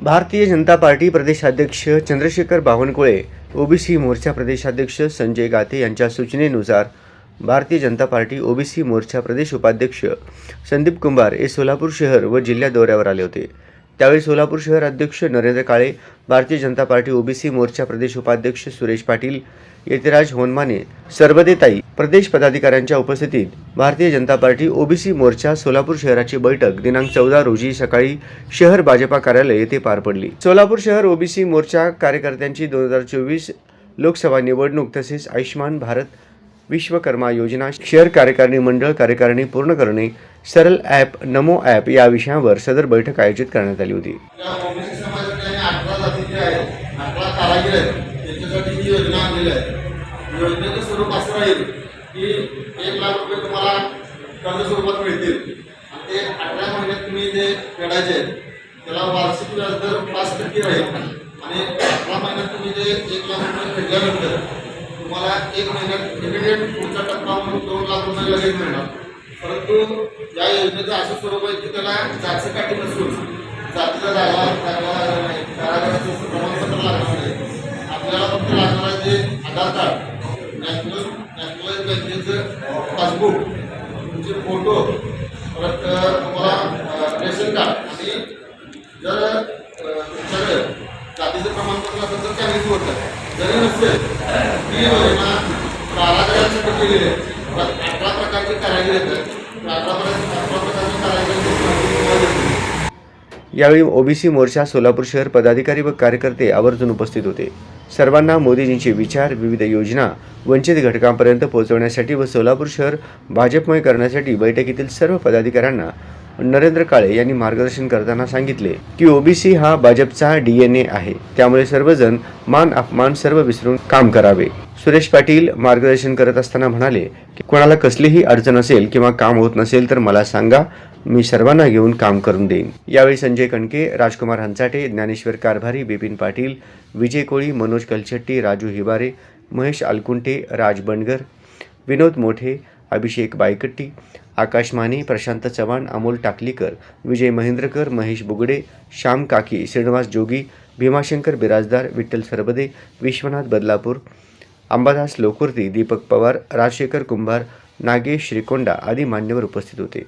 भारतीय जनता पार्टी प्रदेशाध्यक्ष चंद्रशेखर बावनकुळे ओबीसी मोर्चा प्रदेशाध्यक्ष संजय गाते यांच्या सूचनेनुसार भारतीय जनता पार्टी ओबीसी मोर्चा प्रदेश उपाध्यक्ष संदीप कुंभार हे सोलापूर शहर व जिल्हा दौऱ्यावर आले होते. त्यावेळी सोलापूर शहर अध्यक्ष नरेंद्र काळे भारतीय जनता पार्टी ओबीसी मोर्चा प्रदेश उपाध्यक्ष सुरेश पाटील यतिराज होनमाने सर्वदेताई प्रदेश पदाधिकाऱ्यांच्या उपस्थितीत भारतीय जनता पार्टी ओबीसी मोर्चा सोलापूर शहराची बैठक दिनांक चौदा रोजी सकाळी शहर भाजपा कार्यालय येथे पार पडली. सोलापूर शहर ओबीसी मोर्चा कार्यकर्त्यांची दोन हजार चोवीस लोकसभा निवडणूक तसेच आयुष्यमान भारत विश्वकर्मा योजना शेअर कार्यकारिणी मंडळ कार्यकारिणी पूर्ण करणे सरल ॲप नमो ॲप या विषयावर सदर बैठक आयोजित करण्यात आली होती. आणि योजनेचं स्वरूप असं राहील की एक लाख रुपये तुम्हाला कर्ज स्वरूपात मिळतील. ते अठरा महिन्यात तुम्ही जे फेडायचे त्याला वार्षिक व्याजदर पाच टक्के राहील. आणि अठरा महिन्यात तुम्ही जे एक लाख रुपये फेडल्यानंतर तुम्हाला एक महिन्यात इमिडिएट पुढचा टप्पा म्हणून दोन लाख रुपये लगेच मिळणार. परंतु या योजनेचं असं स्वरूप आहे की त्याला जातीकाठी नसून जातीचा जागा जागा नाही कारागिराचं प्रमाणपत्र लागणार नाही आपल्याला फक्त लागणार आहे जे आधार कार्ड नॅशनल नॅशनलाइज बँकेचं पासबुक तुमचे फोटो परत तुम्हाला रेशन कार्ड आणि जर तुमच्याकडे जातीचं प्रमाणपत्र असेल तर त्यानेच होतं. जरी नसेल ही योजना अठरा प्रकारचे येतात अठरा प्रकारचे यावेळी ओबीसी मोर्चा सोलापूर शहर पदाधिकारी व कार्यकर्ते आवर्जून उपस्थित होते. सर्वांना मोदीजींचे विचार विविध योजना वंचित घटकांपर्यंत पोहोचवण्यासाठी व सोलापूर शहर भाजपमय करण्यासाठी बैठकीतील सर्व पदाधिकाऱ्यांना नरेंद्र काळे यांनी मार्गदर्शन करताना सांगितले की ओबीसी हा भाजपचा डीएनए आहे. त्यामुळे सर्वजण मान अपमान सर्व विसरून काम करावे. सुरेश पाटील मार्गदर्शन करत असताना म्हणाले की कोणाला कसलीही अडचण असेल किंवा काम होत नसेल तर मला सांगा. मी सर्वांना घेऊन काम करून देईन. यावेळी संजय कणके राजकुमार हंचाटे ज्ञानेश्वर कारभारी बिपिन पाटील विजय कोळी मनोज कलछट्टी राजू हिवारे महेश अलकुंटे राज बनगर विनोद मोठे अभिषेक बायकट्टी आकाश माने प्रशांत चव्हाण अमोल टाकलीकर विजय महेंद्रकर महेश बुगडे श्याम काकी श्रीनिवास जोगी भीमाशंकर बिराजदार विठ्ठल सरबदे विश्वनाथ बदलापूर अंबादास लोकुर्ती दीपक पवार राजशेखर कुंभार नागेश श्रीकोंडा आदी मान्यवर उपस्थित होते.